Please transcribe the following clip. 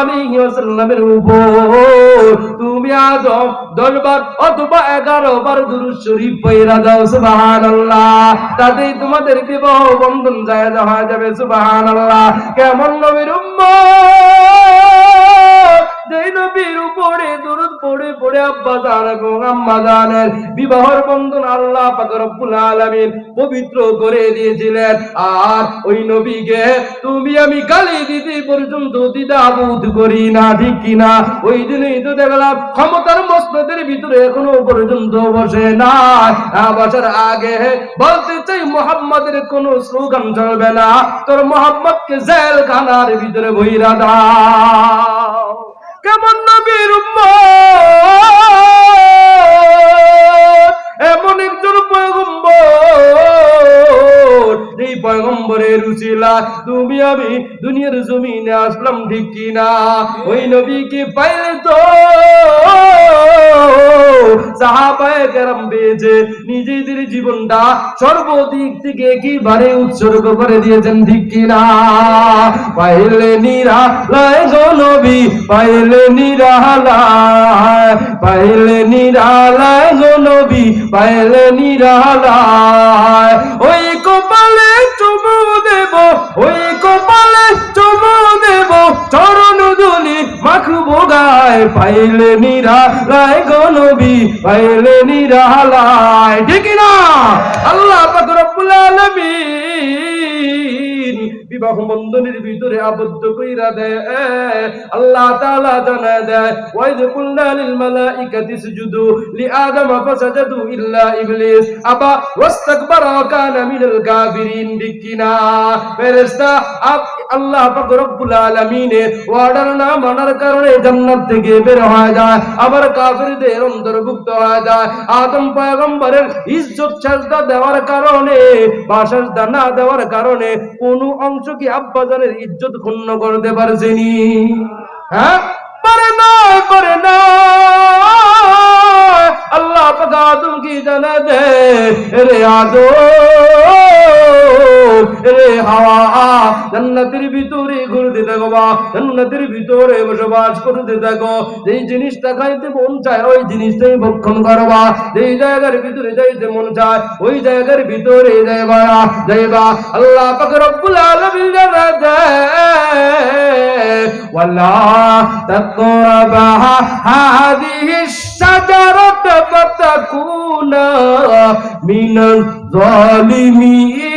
আলাইহি ওয়াসাল্লামের উপর। তুমি আদম দশবার অথবা এগারো বার দুরুদ শরীফ পয়রা দাও তাতেই তোমাদের বিবাহ বন্ধন জায়েজ হয়ে যাবে, সুবহানাল্লাহ। কেমন নবীর উম্মত? উপরে পড়ে পড়ে আব্বা এবং আম্মা বিবাহর বন্ধন আল্লাহ পবিত্র করে দিয়েছিলেন। আর ওই নবীকে তুমি আমি গালি দিতে পর্যন্ত দ্বিধাবোধ করি না, ঠিক কিনা? ওই দিনই তো দেখলাম ক্ষমতার মসনদের ভিতরে এখনও পর্যন্ত বসে না বসার আগে বলতে চাই মোহাম্মদের কোনো স্লোগান চলবে না, তোর মোহাম্মদকে ভিতরে বইরা দাও। পয়গম্বরের উচিলা তুমি আমি দুনিয়ার জমিনে আসলাম ঠিক কিনা? ওই নবীকে পাইলে তো নিজেদের জীবনটা সর্বদিক থেকে একেবারে উৎসর্গ করে দিয়েছেন ঠিক কিনা? পাইলে নিরালায় নবী, পাইলে নিরালায় পাইলে নিরালায় নবী, পাইলে নিরালায়। ওই কপালে ওই কপালে চুমু দেব, চরণ দুলি মাখবো গায়। পাইলে নিরালায় লাই নবী, পাইলে নিরালায়। ঠিক না আল্লাহ পাক বিবাহ বন্ধনের ভিতরে আবদ্ধ কইরা দেয়। আল্লাহ তাআলা জানা দেয় ওয়াইদ কুলনা লিল মালাইকাতি সুজুদু লিআদম ফাসাজাদু ইল্লা ইবলিস। আবা, ওয়াস্তাকবারা কানা মিনাল বিকিনা ফেরেশতা আল্লাহ পাক রব্বুল আলামিনের অর্ডার না মানার কারণে জান্নাত থেকে বের হয়ে যায়। আবার কাফিরদের অন্তর্ভুক্ত হয়ে যায়। আদম পয়গম্বরের ইজ্জত দেওয়ার কারণে দেওয়ার কারণে কোন অংশ কি আব্বাজানের ইজ্জত ক্ষুণ্ণ করতে পারছেনি? হ্যাঁ? পারে না পারে না। আল্লাহ পাকা তুমি কি জানা দে রে আদম রে হাওয়া জান্নাতের ভিতরে ঘুরতে থাকো বা জান্নাতের ভিতরে বসবাস করতে থাকো যেই জিনিসটা খাইতে মন চায় ওই জিনিসটাই ভক্ষণ করবা যেই জায়গার ভিতরে যাইতে মন চায় ওই জায়গার ভিতরে যাইবা যাইবা আল্লাহ পাক রব্বুল আলামিন জানা দেয় ওয়ালা তাকরাবা হাদিহি الشجرة فتكونا من الظالمين